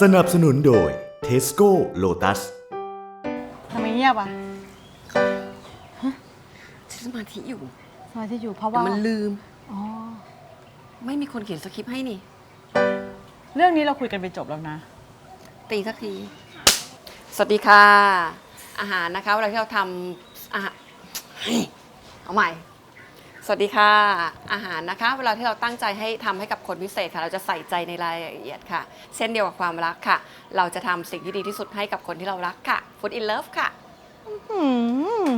สนับสนุนโดย Tesco Lotus ทำไมเงียบอะฉันสมาธิอยู่สมาธิอยู่เพราะแต่ว่ามันลืม อ๋อไม่มีคนเขียนสคริปต์ให้นี่ เรื่องนี้เราคุยกันไปจบแล้วนะ ตีสักที สวัสดีค่ะ อาหารนะคะเวลาที่เราทำอาหารเฮ้ยเอาใหม่ สวัสดีค่ะ อาหารนะคะ เวลาที่เราตั้งใจให้ทำให้กับคนพิเศษค่ะ เราจะใส่ใจในรายละเอียดค่ะ เช่นเดียวกับความรักค่ะ เราจะทำสิ่งที่ดีที่สุดให้กับคนที่เรารักค่ะ Food in Love ค่ะอืม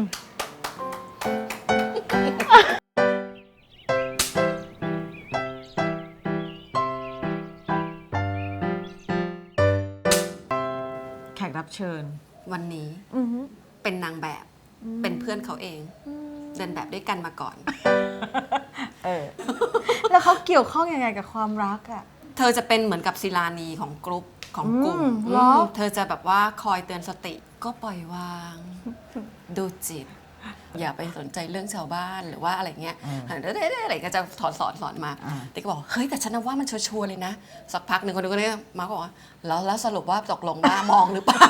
แขกรับเชิญวันนี้อือหือเป็นนางแบบเป็นเพื่อนเขาเอง เดินแบบด้วยกันมาก่อน เออ แล้วเขาเกี่ยวข้องยังไงกับความรักอะเธอจะเป็นเหมือนกับศิลานีของกรุ๊ปของกลุ่มอืมเหรออืมเธอจะแบบว่าคอยเตือนสติก็ปล่อยวาง ดูจิต อย่าไปสนใจเรื่องชาวบ้านหรือว่าอะไรเงี้ยเด้ๆอะไรก็จะสอนสอนสอนมาติ๊กก็บอกเฮ้ยแต่ฉันนะว่ามันชัวร์ๆเลยนะ สักพักหนึ่งคนนึงก็เนี่ยมาร์คบอกว่าแล้วแล้วสรุปว่าตกลงว่ามองหรือเปล่า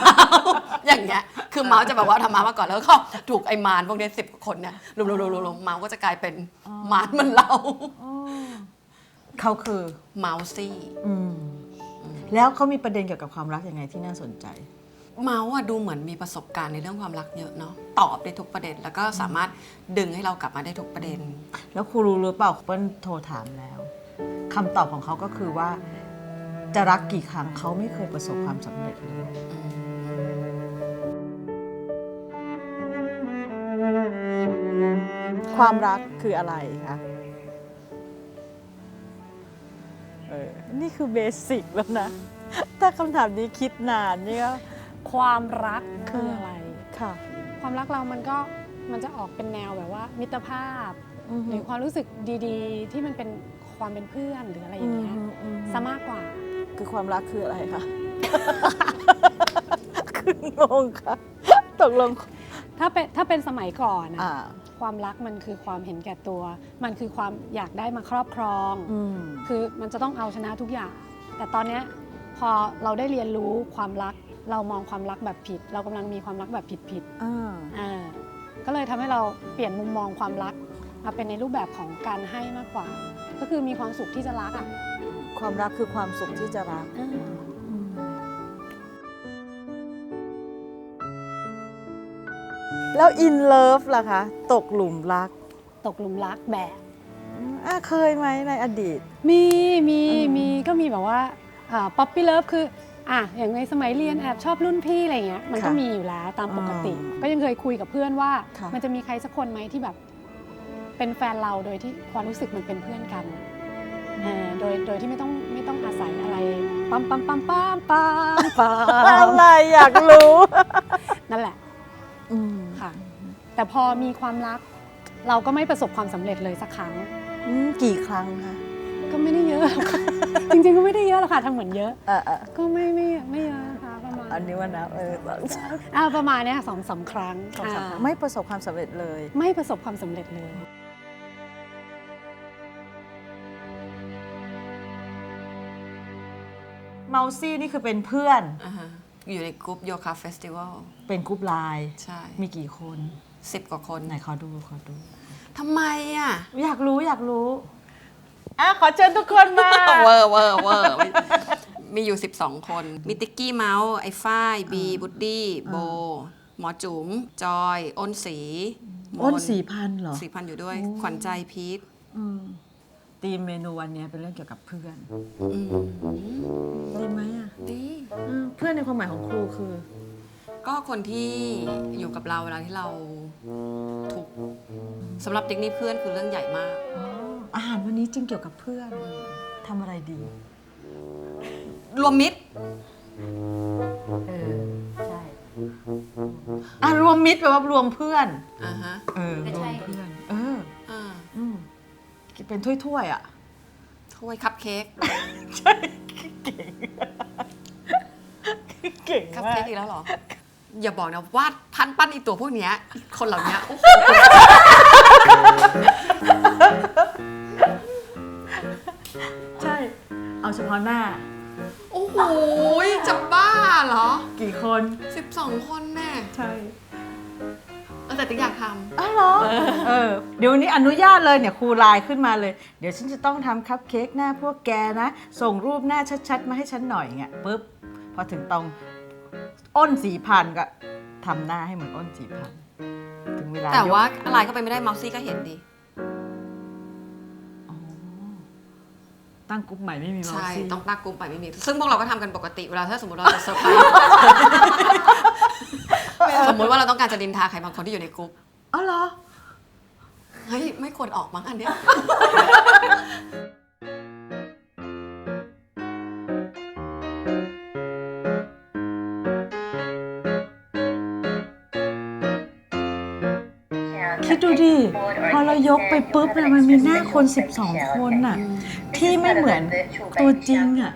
อย่างเงี้ยคือเมาส์จะแบบว่าทำมามาก่อนแล้วก็ถูกไอ้มารพวกเนี้สิบคนเนี่ยรวมๆๆๆเมาส์ก็จะกลายเป็นมารเหมันเราเขาคือเมาส์ซี่อืมแล้วเขามีประเด็นเกี่ยวกับความรักยังไงที่น่าสนใจ เมาส์อะดูเหมือนมีประสบการณ์ในเรื่องความรักเยอะเนาะตอบได้ทุกประเด็น แล้วก็สามารถดึงให้เรากลับมาได้ทุกประเด็น แล้วครูรู้หรือเปล่าเปิ้ลโทรถามแล้วคำตอบของเขาก็คือว่า จะรักกี่ครั้งเขาไม่เคยประสบความสำเร็จเลย ความรักคืออะไรคะเออนี่คือเบสิกแล้วนะ ถ้าคำถามนี้คิดนานเนี่ย ความรักคืออะไร ค่ะ ความรักเรามันก็มันจะออกเป็นแนวแบบว่า มิตรภาพอือหฮึรือความรู้สึกดีๆ ที่มันเป็นความเป็นเพื่อนหรืออะไรอย่างเงี้ยอืมอืมซะมากกว่า คือความรักคืออะไรคะ คืองงค่ะตกลง ถ้าเป็นถ้าเป็นสมัยก่อนอะอ่าความรักมันคือความเห็นแก่ตัว มันคือความอยากได้มาครอบครองอืมคือมันจะต้องเอาชนะทุกอย่าง แต่ตอนเนี้ยพอเราได้เรียนรู้ความรัก เรามองความรักแบบผิด เรากำลังมีความรักแบบผิดๆอ่าอ่าก็เลยทำให้เราเปลี่ยนมุมมองความรักมาเป็นในรูปแบบของการให้มากกว่า ก็คือมีความสุขที่จะรักอะความรักคือความสุขที่จะรักอ่าแล้วอินเลิฟล่ะคะ ตกหลุมรัก ตกหลุมรักแบบอ่าเคยไหมในอดีต มีมีอืมมีก็มีแบบว่าป๊อปปี้เลิฟคือ อะอย่างในสมัยเรียนแอบชอบรุ่นพี่อะไรเงี้ยมันก็มีอยู่แล้วตามปกติ ก็ยังเคยคุยกับเพื่อนว่ามันจะมีใครสักคนไหมที่แบบ เป็นแฟนเราโดยที่ความรู้สึกมันเป็นเพื่อนกันอ่าโดยโดยที่ไม่ต้องไม่ต้องอาศัยอะไรปั๊มปั๊มปั๊มปั๊มปั๊มปั๊อะมไรอยากรู้นั่นแหละ อืมค่ะ แต่พอมีความรัก เราก็ไม่ประสบความสำเร็จเลยสักครั้ง อืมกี่ครั้งคะก็ไม่ได้เยอะหรอกค่ะ จริงๆก็ไม่ได้เยอะหรอกค่ะทำเหมือนเยอะ เออเออก็ไม่ไม่ไม่เยอะนะคะประมาณอันนี้ว่านะเออสองสามอ่าประมาณเนี้ยค่ะสองสามครั้งสองสามครั้งอ่าไม่ประสบความสำเร็จเลย ไม่ประสบความสำเร็จเลย เมาซี่นี่คือเป็นเพื่อนอ่าฮะอยู่ในกรุ๊ปโยคะเฟสติวัลเป็นกรุ๊ปไลน์ใช่มีกี่คน สิบกว่าคนไหนขอดูขอดูทำไมอะ อยากรู้อยากรู้ อะขอเชิญทุกคนมา เวอร์เวอร์เวอร์มีอยู่ 12 คน มีติ๊กกี้เมาส์ไอ้ฝ้ายบีบุดดี้โบ หมอจุ๋มจอย อ้นสีอ้นสี่พันเหรอสี่พันอยู่ด้วย ขวัญใจพีทอืมตีมเมนูวันเนี้ยเป็นเรื่องเกี่ยวกับเพื่อนอืมดีไหมอะดีอืมเพื่อนในความหมายของครูคือ ก็คนที่อยู่กับเราเวลาที่เราทุกข์สำหรับติ๊กนี่เพื่อนคือเรื่องใหญ่มาก อ๋ออาหารวันนี้จึงเกี่ยวกับเพื่อนทำอะไรดี รวมมิตรเออ ใช่อะรวมมิตรแปลว่ารวมเพื่อน อ่าฮะเออรวมเพื่อน เออ อ่าอืมเป็นถ้วยๆอะ ถ้วยคัพเค้กใช่เก่งเก่งคัพมาเค้กกอีกแล้วเหรอ อย่าบอกนะวาดพันปั้นอีตัวพวกเนี้ยคนเหล่านี้โอ้โห กี่คน 12 คนแน่ใช่เออแต่ติ๊กอยากทอ้าวเหรอเออเดี๋ยววันนี้อนุญาตเลยเนี่ยครูไลน์ขึ้นมาเลย เดี๋ยวฉันจะต้องทำคัพเค้กหน้าพวกแกนะ ส่งรูปหน้าชัดๆ มาให้ฉันหน่อยเงี้ยปุ๊บพอถึงตรงอ้นสีพันก็ทำหน้าให้เหมือนอ้นสีพันถึงเวลาำแต่ว่ายกอะไรก็ไปไม่ได้เมาซี่ก็เห็นดี ตั้งกลุ่มใหม่ไม่มีเมาใช่ซี่ต้องตั้งกลุ่มไปไม่มี ซึ่งพวกเราก็ทำกันปกติเวลาถ้าสมมติเราจะเซอร์ไพรส์สมมติว่าเราต้องการจะดินทาใครบางคนที่อยู่ในกลุ่มอ๋อเหรอเฮ้ยไม่ควรออกมั้งอันเนี้ยคิดดูดิพอเรายกไปปุ๊บเนี่ยมันมีหน้าคน 12 คนน่ะ ที่ไม่เหมือนตัวจริงอะ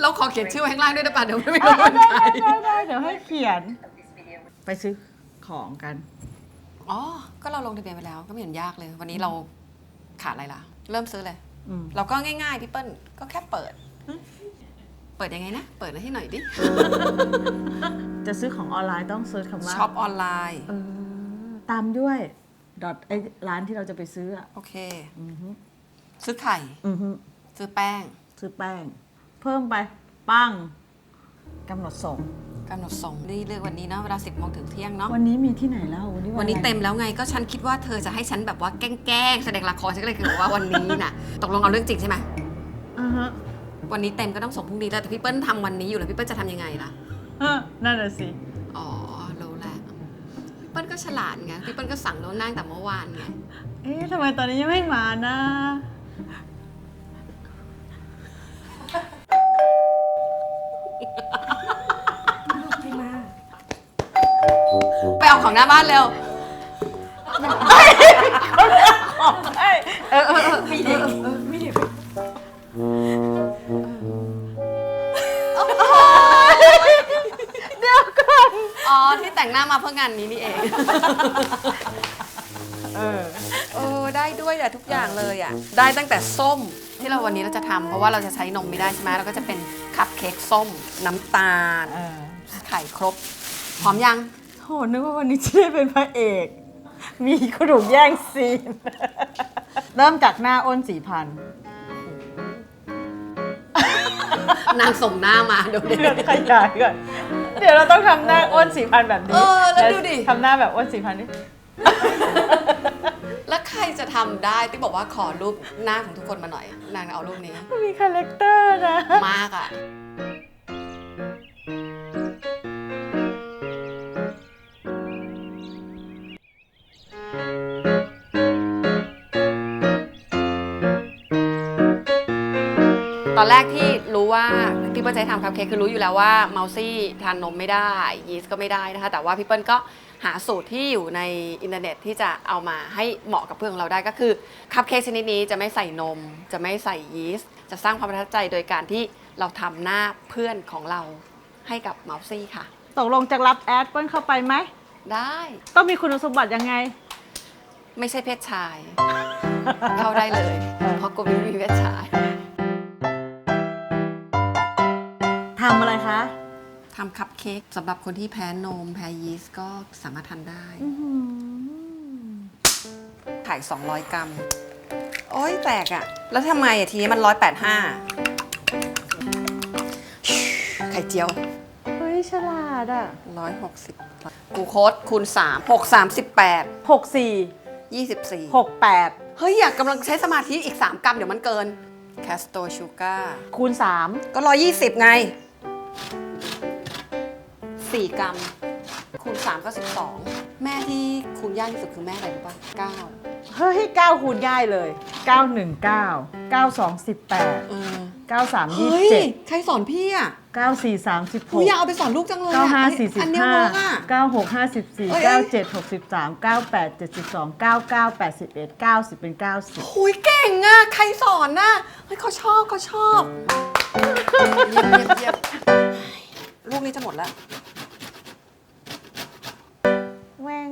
เราขอเขียนชื่อไว้ข้างล่างด้วยได้ป่ะเดี๋ยวไม่ได้รู้เป็นได้ใครได้ได้เดี๋ยวให้เขียน ไปซื้อของกัน อ๋อ ก็เราลงทะเบียนไปแล้ว ก็ไม่เห็นยากเลย วันนี้เราขาดอะไรล่ะ เริ่มซื้อเลยอืมเราก็ง่ายๆพี่เปิ้ลก็แค่เปิด เปิดยังไงนะ เปิดให้หน่อยดิ จะซื้อของออนไลน์ต้องเซิร์ชคำว่าช็อปออนไลน์เออตามด้วยดอทไอร้านที่เราจะไปซื้ออะโอเคอือฮึ ซื้อไข่ อือฮึซื้อแป้งซื้อแป้ง เพิ่มไปปั้งกำหนดส่ง กำหนดส่งนี่เลือกวันนี้นะเวลา10โมงถึงเที่ยงเนาะวันนี้มีที่ไหนแล้ววันนี้วันนี้อะไรเต็มแล้วไงก็ฉันคิดว่าเธอจะให้ฉันแบบว่าแกล้งๆแสดงละครฉันก็เลยคือบอกว่าวันนี้น่ะ ตกลงเอาเรื่องจริงใช่ไหมอ่าฮะวันนี้เต็มก็ต้องส่งพรุ่งนี้แล้วแต่พี่เปิ้ลทำวันนี้อยู่แล้วพี่เปิ้ลจะทำยังไงล่ะ เออนั่นน่ะสิ อ๋อรู้แล้วพี่เปิ้ลก็ฉลาดไงพี่เปิ้ลก็สั่งโน้นนั่งแต่เมื่อวานไง เอ๊ะทำไมตอนนี้ยังไม่มานะ ของหน้าบ้านเร็วเออเออเออมีเด็กมีเด็กอ๋อที่แต่งหน้ามาเพื่องานนี้นี่เอง เออเออได้ด้วยอะทุกอย่างเลยอะได้ตั้งแต่ส้มที่เราวันนี้เราจะทำเพราะว่าเราจะใช้นมไม่ได้ใช่ไหมเราก็จะเป็นคัพเค้กส้มน้ำตาล เออไข่ครบ พร้อมยังโห นึกว่าวันนี้จะได้เป็นพระเอก มีกระดูกแย่งซีน เริ่มจากหน้าอ้นสีพันธุ์นางส่งหน้ามาเดี๋ยวเดี๋ยวเดี๋ยวขยายก่อนเดี๋ยวเราต้องทำหน้าอ้นสีพันธุ์แบบนี้เออแล้วดูดิ ทำหน้าแบบอ้นสีพันธุ์นี่แล้วใครจะทำได้ที่บอกว่าขอรูปหน้าของทุกคนมาหน่อย นางเอารูปนี้ มันมีคาแรคเตอร์นะ มากอะ ตอนแรกที่รู้ว่าพี่เปิ้ลจะให้ทำคัพเค้กคือรู้อยู่แล้วว่าเมาซี่ทานนมไม่ได้ยีสต์ก็ไม่ได้นะคะ แต่ว่าพี่เปิ้ลก็หาสูตรที่อยู่ในอินเทอร์เน็ตที่จะเอามาให้เหมาะกับเพื่อนของเราได้ก็คือคัพเค้กชนิดนี้จะไม่ใส่นม จะไม่ใส่ยีสต์จะสร้างความประทับใจโดยการที่เราทำหน้าเพื่อนของเราให้กับเมาซี่ค่ะ ตกลงจะรับแอดเปิ้ลเข้าไปไหม ได้ต้องมีคุณสมบัติยังไง ไม่ใช่เพศชาย เข้าได้เลย เพราะกลุ่มนี้มีเพศชาย ทำอะไรคะ ทำคัพเค้กสำหรับคนที่แพ้นม แพ้ยีสต์ก็สามารถทานได้ ขาย 200 กรัม โอ้ยแตกอะ่ะแล้วทำไงอะทีนี้มัน 185 ไข่เจียว เฮ้ยฉลาดอะ160กูโค้ดคูณ 3 6 3 18 6 4 24 6 8เฮ้ย อยากกำลังใช้สมาธิอีก 3 กรัมเดี๋ยวมันเกิน แคสโตชูการ์คูณก็ 120 ไง 4 กรัม คูณ3ก็12 แม่ที่คูณยากที่สุดคือแม่อะไรรู้ป่ะ9 3เฮ้ย9คูณง่ายเลย 9 1 9 9 2 18 เออ9 3 เฮ้ย 27 ใครสอนพี่อะ9 4 36หนูอยากเอาไปสอนลูกจังเลยเก้าอะห้าเฮ้ยสี่สิบอันเนี้ยห้าเวิร์กอะเก้าหกห้าสิบสี่เอ้ยเก้าเจ็ดหกสิบสามเก้าแปดเจ็ดสิบสองเก้าเก้าแปดสิบเอ็ดเก้าสิบเป็นเก้าสิบหุยเก่งอะ ใครสอนน่ะเฮ้ยเขาชอบเขาชอบ เยี่ยมเยี่ยมเยี่ยมลูกนี้จะหมดแล้ว แวง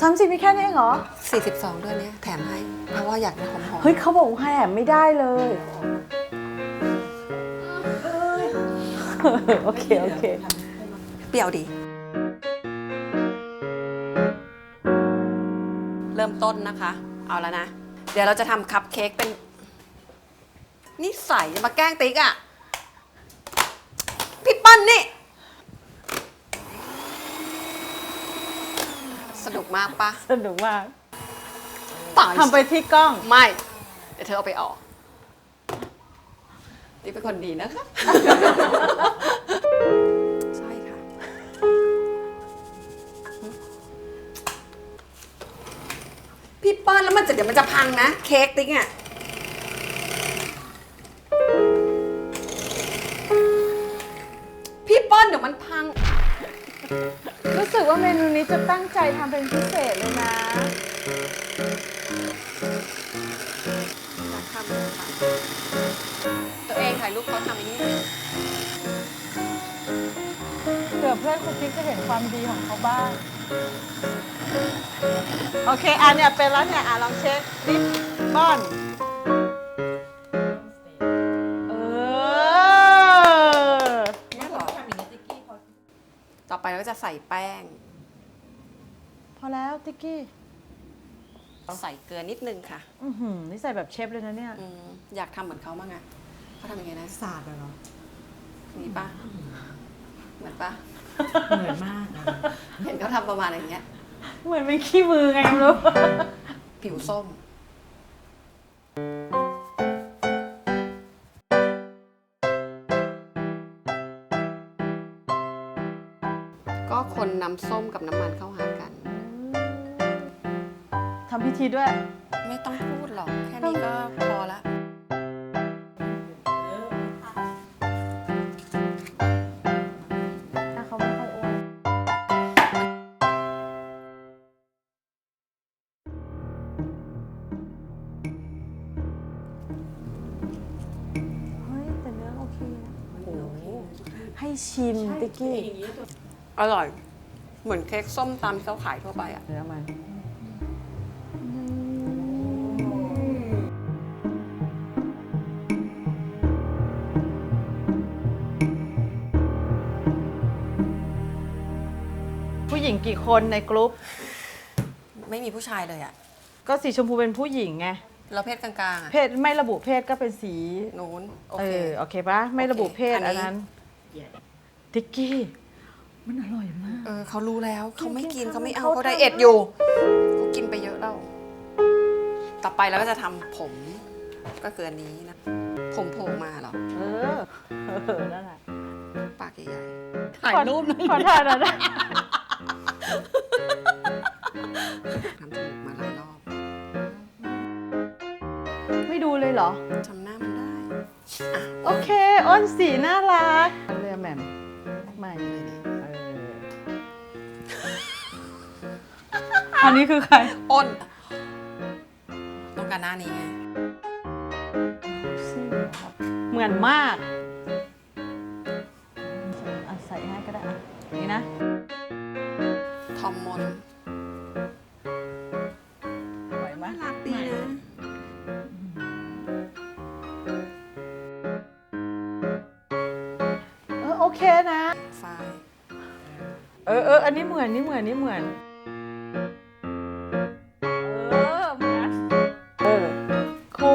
สามสิบมีแค่นี้เองเหรอ 42ด้วยเนี่ยแถมให้ เพราะว่าอยากได้หอมๆ เฮ้ยเขาบอกว่าแหมไม่ได้เลย โอเค โอเค เปรี้ยวดี เริ่มต้นนะคะ เอาแล้วนะ เดี๋ยวเราจะทำคัพเค้กเป็น นิสัยจะมาแกล้งติ๊กอะ่ะ พี่ปั้นนี่ สนุกมากปะสนุกมากตายทำไปที่กล้อง ไม่ เดี๋ยวเธอเอาไปออก ติ๊กเป็นคนดีนะคะ ใช่ค่ะ พี่ป้อนแล้วมันจะเดี๋ยวมันจะพังนะ เค้กติ๊กอะพี่ป้อนเดี๋ยวมันพัง รู้สึกว่าเมนูนี้จะตั้งใจทำเป็นพิเศ คุณติ๊กจะเห็นความดีของเขาบ้าง โอเค อะเนี่ยเป็นแล้วเนี่ยอะลองเช็คลิปบอน เออ เนี่ยเหรอต่อไปเราก็จะใส่แป้ง พอแล้วติ๊กกี้ ใส่เกลือนิดนึงค่ะอือหือนี่ใส่แบบเชฟเลยนะเนี่ย อืมอยากทำเหมือนเขาบ้างอะเขาทำยังไงนะ ศาสตร์อะเนาะนี่ปะเหมือนปะ เหมือนมากอะเห็นเขาทำประมาณอย่างเงี้ย เหมือนเป็นขี้มือไงไม่รู้ ผิวส้ม ก็คนน้ำส้มกับน้ำมันเข้าหากัน ทำพิธีด้วย ไม่ต้องพูดหรอก แค่นี้ก็พอละ ชิมติ๊กกี้อร่อย เหมือนเค้กส้มตามที่เขาขายทั่วไปอะ เนื้อมัน ผู้หญิงกี่คนในกลุ่มไม่มีผู้ชายเลยอะก็สีชมพูเป็นผู้หญิงไง เราเพศกลางๆอะเพศไม่ระบุเพศก็เป็นสี นู้น โอเอเค อ โอเคปะไม่ระบุเพศโอเคอัอันนนี้ นั้น ติ๊กกี้ มันอร่อยมาก เออเขารู้แล้วเขาไม่กินกินเขาไม่ข้าวเอาเขาเขาไดทำเอทอยู่เขากินไปเยอะแล้ว ต่อไปเราก็จะทำผมก็คืออันนี้นะ ผมโผล่มาเหรอเออเออนั่นแหละปากใหญ่ๆถ่ายรูปหน่อยขอถ่ายหน่อยนะทำจมูกมาหลายรอบไม่ดูเลยเหรอจำหน้ามันได้อะโอเค อ้นสีน่ารัก อันนี้คือใคร อ้นต้องการหน้านี้ไงเหมือนมากอะใส่ให้ก็ได้อะนี่นะ ทอมมนไหวไหมน่ารักดีนะเออโอเคนะไฟล์เออเอออันนี้เหมือนนี่เหมือนนี่เหมือน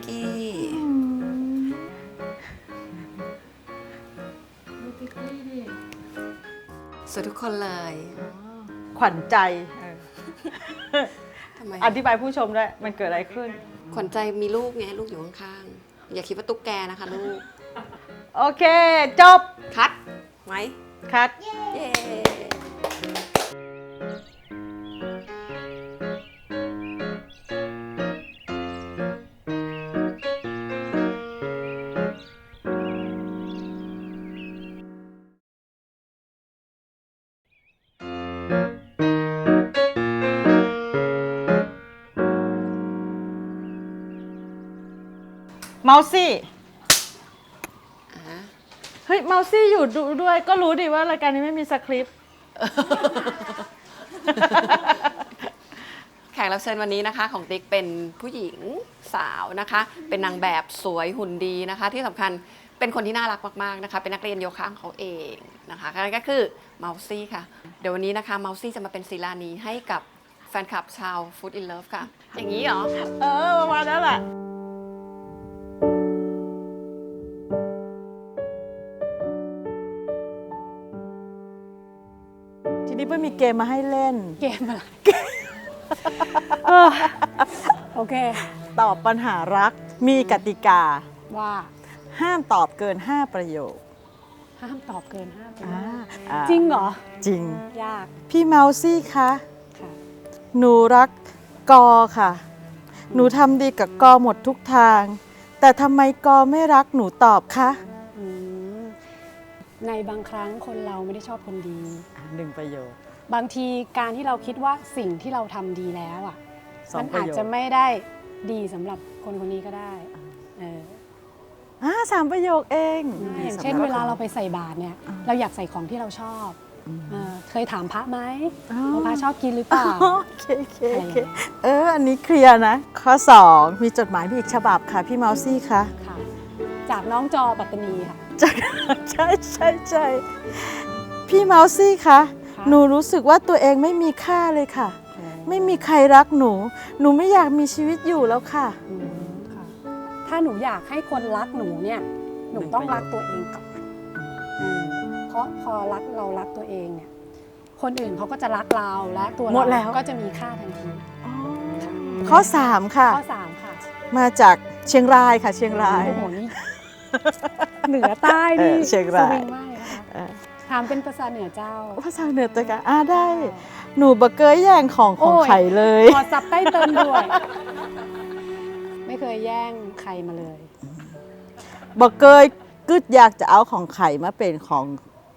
กกี้ ดูติ๊กกี้ดิสวยทุกคนเลยขวัญใจเออทำไมอธิบายผู้ชมด้วย มันเกิดอะไรขึ้น ขวัญใจมีลูกไงลูกอยู่ข้างๆ อย่าคิดว่าตุ๊กแกนะคะลูก โอเค จบ คัดไหมคัด เย้ ซี่อะเฮ้ยเมาซี่อยู่ดูด้วย ก็รู้ดิว่ารายการนี้ไม่มีสคริปต์ แขกรับเชิญวันนี้นะคะของติ๊กเป็นผู้หญิงสาวนะคะ เป็นนางแบบสวยหุ่นดีนะคะ ที่สำคัญเป็นคนที่น่ารักมากๆนะคะ เป็นนักเรียนโยคะของเขาเองนะคะนั่นก็คือเมาซี่ค่ะ เดี๋ยววันนี้นะคะเมาซี่จะมาเป็นศิลานีให้กับแฟนคลับชาว Food in Love ค่ะ อย่างนี้เหรอ เออประมาณนั้นแหละ ทีนี้เพื่อนมีเกมมาให้เล่น เกมอะไรเออโอเค ตอบปัญหารัก มีกติกา ว่าห้ามตอบเกิน 5 ประโยคห้ามตอบเกินห้าปีอ่าอ่าจริงเหรอ จริง ยากพี่เมาซี่คะ ค่ะ หนูรักกอค่ะ หนูทำดีกับกอหมดทุกทาง แต่ทำไมกอไม่รักหนูตอบคะอืม ในบางครั้งคนเราไม่ได้ชอบคนดีหนึ่งประโยค บางทีการที่เราคิดว่าสิ่งที่เราทำดีแล้วอะสองมันประอาจโยคจะไม่ได้ดีสำหรับคนคนนี้ก็ได้เอออ่าสามประโยคเองอย่างเช่นเวลาเราไปใส่บาตรเนี่ย เราอยากใส่ของที่เราชอบเออเคยถามพระไหมว่าพระชอบกินหรือเปล่า โอเคโอเคโอเคอะไรอย่างเงี้ยเออ อันนี้เคลียร์นะ ข้อ 2 มีจดหมายมีอีกฉบับค่ะ พี่เมาซี่คะ ค่ะ จากน้องจอปัตตานีค่ะ ใช่ใช่ใช่ใช่พี่เมาซี่คะค่ะหนูรู้สึกว่าตัวเองไม่มีค่าเลยค่ะ ไม่มีใครรักหนู หนูไม่อยากมีชีวิตอยู่แล้วค่ะอืมค่ะถ้าหนูอยากให้คนรักหนูเนี่ย หนูต้องรักตัวเองก่อนอืมเพราะพอรักเรารักตัวเองเนี่ย คนอื่นเขาก็จะรักเราและตัวหมดแล้เราวก็จะมีค่าทันทีข้อ3ค่ะข้อสามค่ะ มาจากเชียงรายค่ะ เชียงรายโอ้โหนี่ เหนือใต้นี่เออเชียงรายสวิงมากเลยนะคะเออถามเป็นภาษาเหนือเจ้า ภาษาเหนือตัวกันอ่าได้ หนูบะเกยแย่งของของโอ้ยไข่เลย ขอซับใต้เติมด้วย ไม่เคยแย่งใครมาเลยบะเกยกึดอยากจะเอาของไข่มาเป็นของ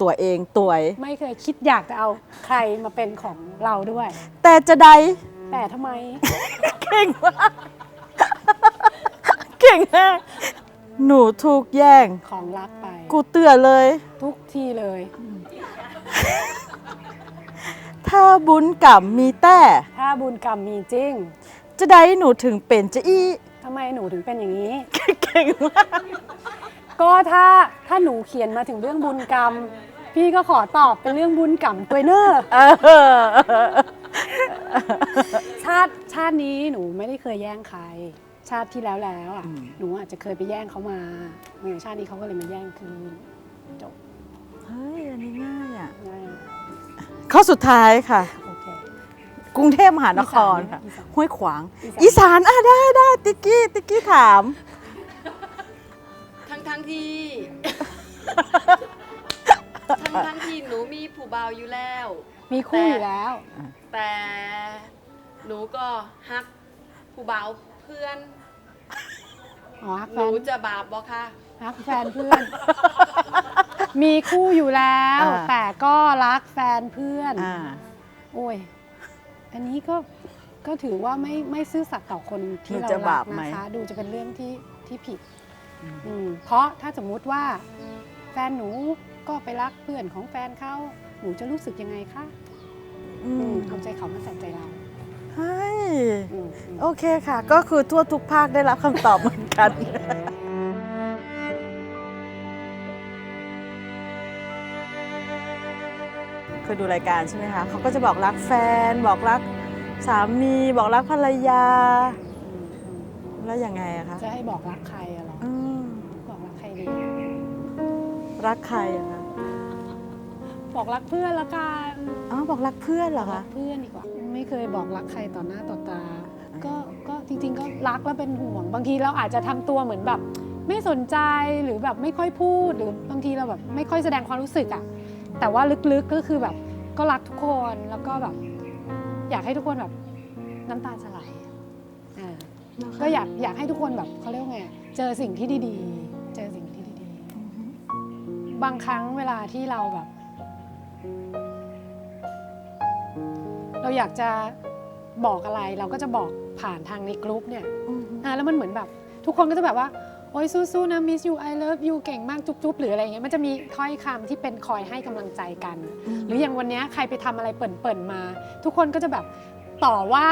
ตัวเองตัวเองไม่เคยคิดอยากจะเอาใครมาเป็นของเราด้วย แต่จะใดแต่ทำไม เก่งมาก เก่งมาก หนูถูกแย่ง ของรักไป กูเตือนเลย ทุกที่เลย ถ้าบุญกรรมมีแต่ ถ้าบุญกรรมมีจริงจะได้หนูถึงเป็นจะอี้ทำไมหนูถึงเป็นอย่างนี้ เก่งมาก ก็ถ้าถ้าหนูเขียนมาถึงเรื่องบุญกรรม พี่ก็ขอตอบเป็นเรื่องบุญกรรมตัวเนอร์เออชาติชาตินี้หนูไม่ได้เคยแย่งใคร ชาติที่แล้วแล้วอะหนูอาจจะเคยไปแย่งเขามาอย่างชาตินี้เขาก็เลยมาแย่งคืนจบเฮ้ย อันนี้ง่ายอะง่ายข้อสุดท้ายค่ะ โอเค กรุงเทพมหานครค่ะอีสานห้วยขวาง อีอีสานสานอะได้ได้ติ๊กกี้ติ๊กกี้ถาม ทั้งทั้งๆที่ ทั้งทั้งๆที่หนูมีผู้บ่าวอยู่แล้ว มีคู่อยู่แล้ว แต่หนูก็ฮักผู้บ่าว เพื่อนอ๋อฮักหแฟนูนจะบาปบ่คะฮักแฟนเพื่อน มีคู่อยู่แล้ว อ่า แต่ก็รักแฟนเพื่อน อ่า โอ้ย อันนี้ก็ ก็ถือว่าไม่ไม่ซื่อสัตย์ต่อคนที่ดูเราจะรับากปไหม นะคะ ดูจะเป็นเรื่องที่ที่ผิด อืมเพราะถ้าสมมุติว่า แฟนหนูก็ไปรักเพื่อนของแฟนเขาหนูจะรู้สึกยังไงคะอือืมมเอาใจเขามาใส่ใจเรา เฮ้ยอืมอืมโอเคค่ะ ก็คือทั่วทุกภาคได้รับคำตอบเหมือนกัน เคยดูรายการใช่ไหมคะเขาก็จะบอกรักแฟน บอกรักสามีบอกรักภรรยาอืมอืมแล้วยังไงอะคะจะให้บอกรักใครอะเหรออืมบอกรักใครดี รักใครอะคะ บอกรักเพื่อนละกันอ๋อบอกรักเพื่อนเหรอรัคะกเพื่อนดีกว่า ไม่เคยบอกรักใครต่อหน้าต่อตา ก็ก็จริง ๆ ก็รักแล้วเป็นห่วง บางทีเราอาจจะทำตัวเหมือนแบบ ไม่สนใจหรือแบบไม่ค่อยพูดหรือบางทีเราแบบไม่ค่อยแสดงความรู้สึกอะแต่ว่าลึกๆก็คือแบบก็รักทุกคนแล้วก็แบบ อยากให้ทุกคนแบบน้ำตาจะไหลอ่าก็อยากอยากให้ทุกคนแบบเขาเรียกว่าไงเจอสิ่งที่ดีๆ เจอสิ่งที่ดีๆ บางครั้งเวลาที่เราแบบ เราอยากจะบอกอะไรเราก็จะบอกผ่านทางในกรุ๊ปเนี่ยอ่าแล้วมันเหมือนแบบ ทุกคนก็จะแบบว่า โอ้ยสู้ๆนะ miss you I love you เก่งมากจุ๊บๆ หรืออะไรเงี้ยมันจะมีถ้อยคำที่เป็นคอยให้กำลังใจกัน หรืออย่างวันเนี้ยใครไปทำอะไรเปิ่นๆมา ทุกคนก็จะแบบต่อว่า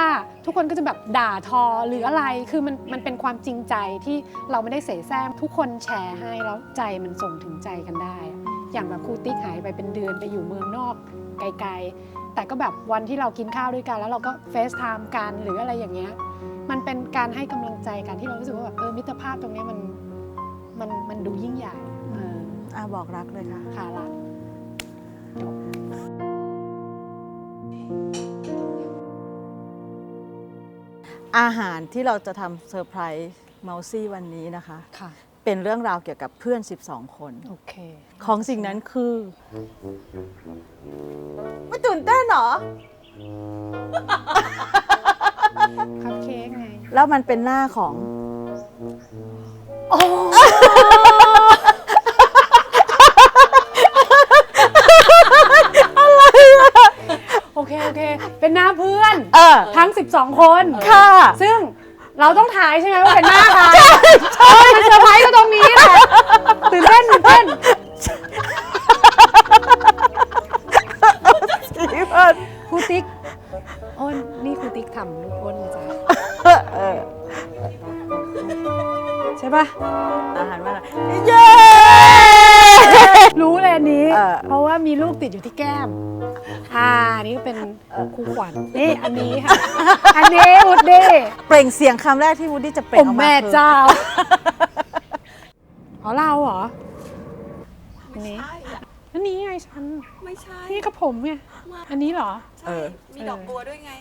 ทุกคนก็จะแบบด่าทอหรืออะไรคือมันมันเป็นความจริงใจที่เราไม่ได้เสแสร้งทุกคนแชร์ให้แล้วใจมันส่งถึงใจกันได้อะอย่างแบบครูติ๊กหายไปเป็นเดือนไปอยู่เมืองนอกไกลๆ แต่ก็แบบวันที่เรากินข้าวด้วยกัน แล้วเราก็เฟซไทม์กันหรืออะไรอย่างเงี้ยมันเป็นการให้กำลังใจกันที่เรารู้สึกว่าแบบเออมิตรภาพตรงเนี้ยมันมันมันดูยิ่งใหญ่เอออะบอกรักเลยค่ะค่ะรักอาหารที่เราจะทำเซอร์ไพรส์เมาซี่วันนี้นะคะค่ะ เป็นเรื่องราวเกี่ยวกับเพื่อน 12 คน โอเค ของสิ่งนั้นคือไม่ตื่นเต้นเหรอ คัพเค้กไง แล้วมันเป็นหน้าของโอเค โอเค เป็นหน้าเพื่อน เออทั้ง 12 คน ค่ะ ซึ่ง เราต้องถ่ายใช่ไหมว่าเป็นหน้าใครใช่มันเซอร์ไพรส์ก็ตรงนี้แหละตื่นเต้นตื่นเต้น ล่งเสียงคำแรกที่วูดดี้จะเปล่งโอ้ออกมาแม่คือเจ้าอ๋อเราเหรออันนี้อันนี้ไงฉันไม่ใช่นี่กับผมไงอันนี้เหรอเออมีดอกบัวด้วยไง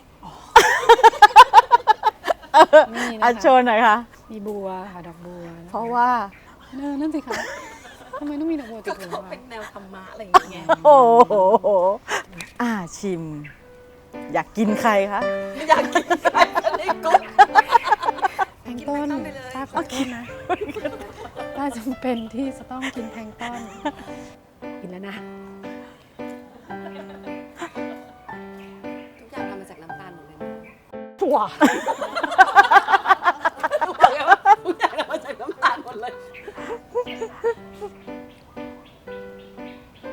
นี่นะอะคะโชว์หน่อยค่ะ มีบัวค่ะดอกบัว เพราะว่าเออนั่นสิคะทำไมต้องมีดอกบัวติก็ดหัเขาวเป็นแนวธรรมะอะไรอย่างเงี้ยโอ้โหอ่าชิม อยากกินใครคะอยากกินใครกันในกุ๊กแพล งก์ต้นกินแพลงก์ต้นไปเลยป้าขอโทษนะป้าจำเป็นที่จะต้องกินแพลงก์ต้นกินแล้วนะ ทุกอย่างทำมาจากน้ำตาลหมดเลยนะถั่วทุกอย่างทำมาจากน้ำตาลหมดเลย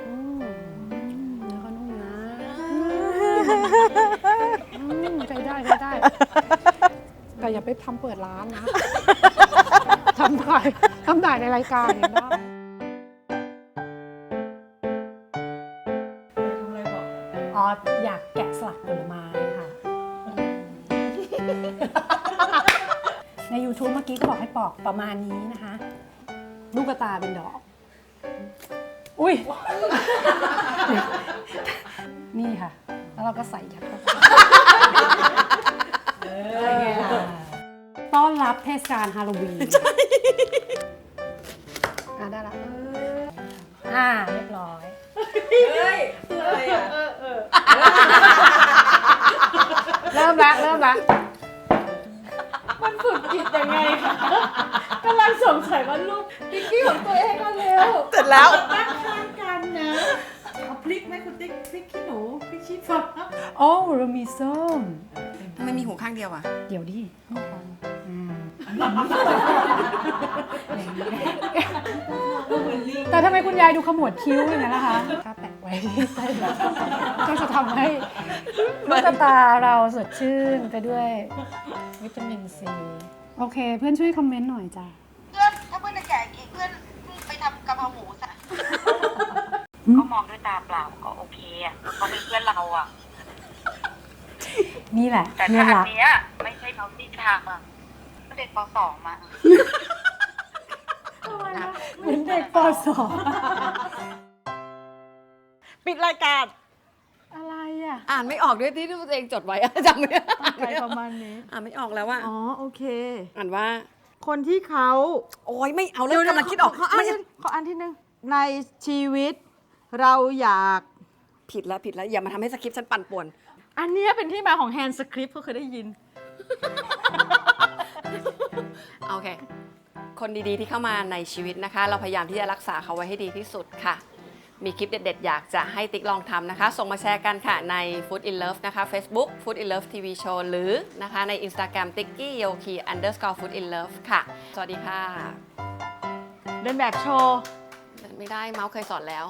อืมเนื้อเขานุ่มนะอืมใช้ได้ใช้ได้แต่ อย่าไปทำเปิดร้านนะ ทำถ่ายทำถ่ายในรายการอย่างได้อ๋ออยากแกะสลักผลไม้ค่ะ ใน YouTube เมื่อกี้ก็บอกให้ปอกประมาณนี้นะคะ ลูกตาเป็นดอก อุ้ย นี่ค่ะ แล้วเราก็ใส่ยัดเข้า อนรับเทศกาลฮาโลวีนอะได้ละอ่าเรียบร้อยเริ่มละเริ่มละผิดยังไงคะกำลังสงสัยว่าลูกพิกกี้ของตัวเองก็เร็วเสร็จแล้ว ตั้งข้างกันพริกไหมคุณติ๊กพริกขี้หนูพริกชี้ฟ้าโอ้เรามีส้มทำไมมีหูข้างเดียวอะ เดี๋ยวดิไม่ฟัง แต่ทำไมคุณยายดูขมวดคิ้วอย่างนั้นล่ะคะถ้าแปะไว้ที่ใต้หลังก็จะทำให้ลูกตาเราสดชื่นไปด้วย วิตามินซี โอเค เพื่อนช่วยคอมเมนต์หน่อยจ้ะ เพื่อนถ้าเพื่อนจะแก่อีกเพื่อนไปทำกะเพราหมูซะก็มองด้วยตาเปล่าก็โอเคอะเขาเป็นเพื่อนเราอะ นี่แหละแต่เพื่อถ้านอัรันกเนี้ยไม่ใช่เขาที่ทางอะ เด็กปสองมา เหมือนเด็กปสองปิดรายการ อะไรอะอ่านไม่ออกด้วยที่ตัวเองจดไว้อะจำไม่ได้อ่านไปไม่อปอกระมาณนี้ อ่านไม่ออกแล้วว่าอ๋อ โอเค อ่านว่า คนที่เขาโอ้ยไม่เอาแล้วกำลังคิดออกขออันไม่ที่ขออันที่หนึ่งในชีวิต เราอยาก ผิดแล้วผิดแล้วอย่ามาทำให้สคริปต์ฉันปั่นป่วน อันเนี้ยเป็นที่มาของแฮนด์สคริปต์เขาเคยได้ยิน โอเค คนดีๆที่เข้ามาในชีวิตนะคะ เราพยายามที่จะรักษาเขาไว้ให้ดีที่สุดค่ะ มีคลิปเด็ดๆ อยากจะให้ติ๊กลองทำนะคะ ส่งมาแชร์กันค่ะใน Food in Love นะคะ Facebook Food in Love TV Show หรือนะคะใน Instagram t i k k i y o k i underscore food in love ค่ะ สวัสดีค่ะ เดินแบบโชว์เดินไม่ได้เมาส์เคยสอนแล้ว